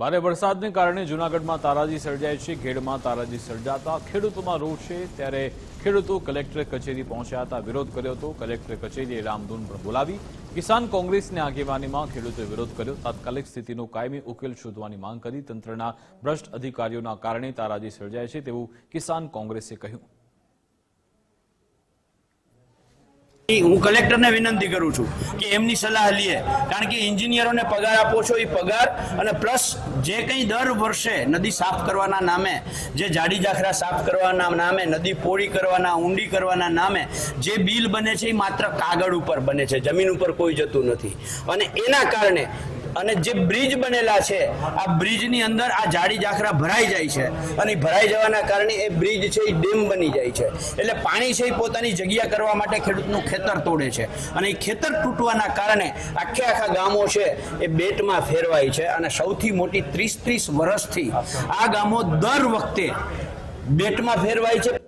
ભારે વરસાદને કારણે જૂનાગઢમાં તારાજી સર્જાય છે, ખેડમાં તારાજી સર્જાતા. ખેડૂતોમાં રોષ છે, ત્યારે ખેડૂતો કલેક્ટર કચેરી પહોંચ્યા હતા. વિરોધ કર્યો હતો. કલેક્ટર કચેરીએ રામધૂન પણ બોલાવી. કિસાન કોંગ્રેસની આગેવાનીમાં ખેડૂતોએ વિરોધ કર્યો. તાત્કાલિક સ્થિતિનો કાયમી ઉકેલ શોધવાની માંગ કરી. તંત્રના ભ્રષ્ટ અધિકારીઓના કારણે તારાજી સર્જાય છે તેવું કિસાન કોંગ્રેસે કહ્યું. હું કલેક્ટરને વિનંતી કરું છું કે એમની સલાહ લઈએ કારણ કે એન્જિનિયરોને પગાર આપો છો એ પગાર અને પ્લસ જે કંઈ દર વર્ષે નદી સાફ કરવાના નામે, જે જાડી જાખરા સાફ કરવાના નામે, નદી પોળી કરવાના, ઊંડી કરવાના નામે, જે બિલ બને છે એ માત્ર કાગળ ઉપર બને છે, જમીન ઉપર કોઈ જતું નથી. અને એના કારણે અને જે બ્રિજ બનેલા છે, આ બ્રિજની અંદર આ જાડી જાખરા ભરાઈ જાય છે. અને ભરાઈ જવાના કારણે એ બ્રિજ છે એ ડેમ બની જાય છે. એટલે પાણી છે એ પોતાની જગ્યા કરવા માટે ખેડૂતનું ખેતર તોડે છે. અને એ ખેતર તૂટવાના કારણે આખે આખા ગામો છે એ બેટમાં ફેરવાય છે. અને સૌથી મોટી ત્રીસ ત્રીસ વર્ષથી આ ગામો દર વખતે બેટમાં ફેરવાય છે.